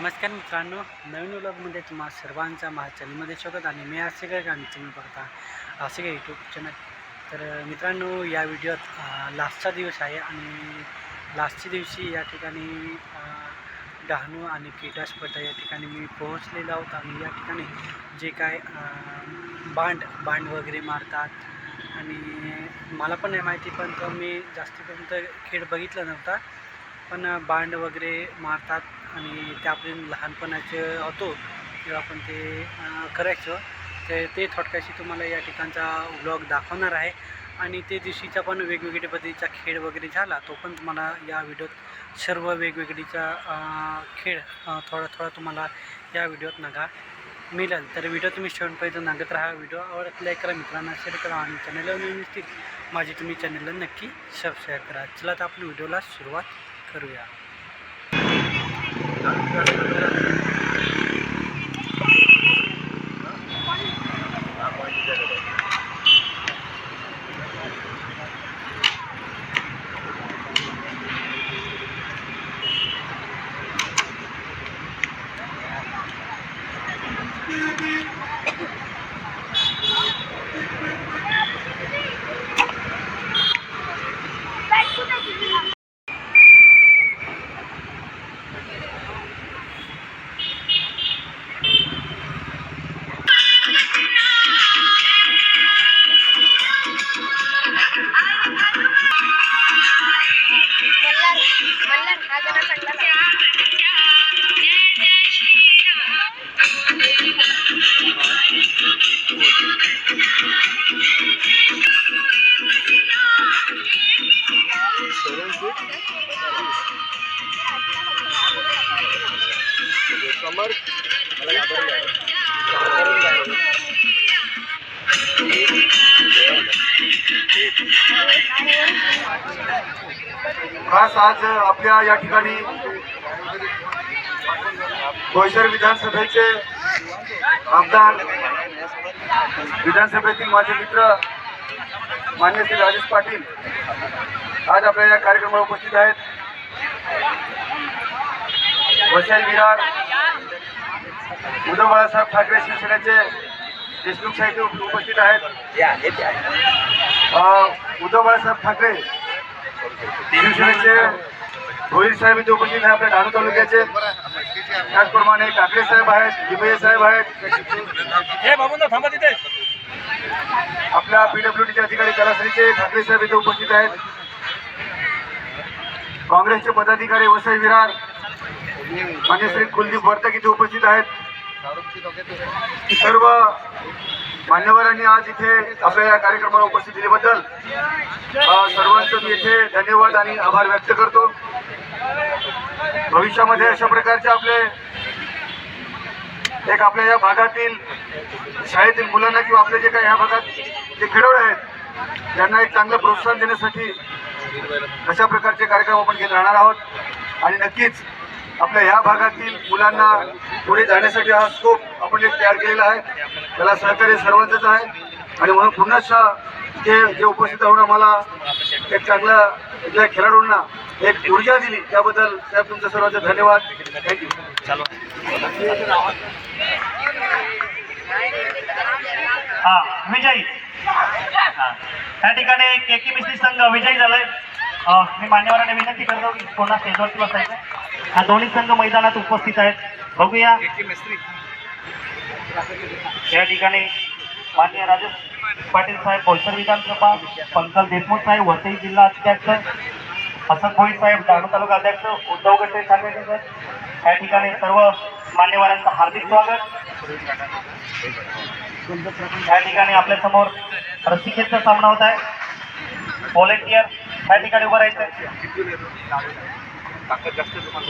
नमस्कार मित्रांनो नवीन व्लॉगमध्ये तुम्हा सर्वांचा माझ्या चॅनलमध्ये स्वागत आणि मी असे काय गाणी तुम्ही बघता असे काय यूट्यूब चॅनल तर मित्रांनो या व्हिडिओत लास्टचा दिवस आहे आणि लास्टच्या दिवशी या ठिकाणी डहाणू आणि किटासपट या ठिकाणी मी पोहोचलेलो आहोत आणि या ठिकाणी जे काय बांड बांड वगैरे मारतात आणि मला पण नाही माहिती पण तो मी जास्त करून तर खेळ बघितला नव्हता. पण बांड वगैरे मारतात आणि ते आपण लहानपणाचे होतो तेव्हा आपण ते करायचो. ते ते थोडक्याशी तुम्हाला या ठिकाणचा व्लॉग दाखवणार आहे. आणि ते दिवशीचा पण वेगवेगळ्या पद्धतीचा खेळ वगैरे झाला तो पण तुम्हाला या व्हिडिओत सर्व वेगवेगळीचा खेळ थोडा थोडा तुम्हाला या व्हिडिओत नका मिळेल. तर व्हिडिओ तुम्ही शेवटपर्यंत नागत राहा. व्हिडिओ आवडत लाईक करा मित्रांना शेअर करा आणि चॅनलवर नवीन असतील माझी तुम्ही चॅनलला नक्की सबस्क्राईब करा. चला तर आपण व्हिडिओला सुरुवात करूया मल्हार खास आज आपल्या या ठिकाणी बोईसर विधानसभेचे आमदार विधानसभेतील माझे मित्र मान्य श्री राजेश पाटील आज आपल्या या कार्यक्रमाला उपस्थित आहेत. वसई विरार उद्धव बाळासाहेब ठाकरे शिवसेनेचे देशमुख साहित्य उपस्थित आहेत. उद्धव बाळासाहेब ठाकरे शिवसेनेचे रोहित साहेब इथे उपस्थित आहे आपल्या डहाणू तालुक्याचे. त्याचप्रमाणे काकडे साहेब आहेत दिमये साहेब आहेत. हे बाबू थांबा तिथे. आपल्या पीडब्ल्यूडीचे अधिकारी कलाश्रीचे ठाकरे साहेब इथे उपस्थित आहेत. काँग्रेसचे पदाधिकारी वसई विरार मान्य श्री कुलदीप वर्तक इथे उपस्थित आहेत. सर्व मान्यवरांनी आज इथे आपल्या या कार्यक्रमाला उपस्थित दिल्याबद्दल सर्वांचं मी इथे धन्यवाद आणि आभार व्यक्त करतो. भविष्यामध्ये अशा प्रकारचे आपले एक आपल्या या भागातील शाळेतील मुलांना किंवा आपले जे काही ह्या भागात जे खेळवडे आहेत त्यांना एक चांगलं प्रोत्साहन देण्यासाठी अशा प्रकारचे कार्यक्रम आपण घेत राहणार आहोत. आणि नक्कीच आपल्या ह्या भागातील मुलांना पुढे जाण्यासाठी हा स्कोप आपण एक तयार केलेला आहे. त्याला सहकार्य सर्वांचंच आहे. आणि म्हणून पुन्हा ते जे उपस्थित राहून आम्हाला एक चांगला ज्या खेळाडूंना एक ऊर्जा दिली त्याबद्दल साहेब तुमचं सर्वांचे धन्यवाद. थँक्यू हा विजयी. त्या ठिकाणी केकी मिस्त्री संघ विजयी झालाय. मी मान्यवरांना विनंती करतो की कोणा स्टेजवरती बसायचं हा दोन्ही संघ मैदानात उपस्थित आहेत. बघूया. या ठिकाणी मान्य राजेश पाटील साहेब बोईसर विधानसभा पंकज देशमुख साहेब वसई जिल्हा अध्यक्ष हसन भोई साहेब डहाणू तालुका अध्यक्ष उद्धव गटे साहेब या ठिकाणी सर्व मान्यवरांचं हार्दिक स्वागत. या ठिकाणी आपल्यासमोर रस्सिकेचा सामना होत आहे. व्हॉलेंटियर या ठिकाणी उभं राहायचं ডাক্তার ডাক্তার দোকান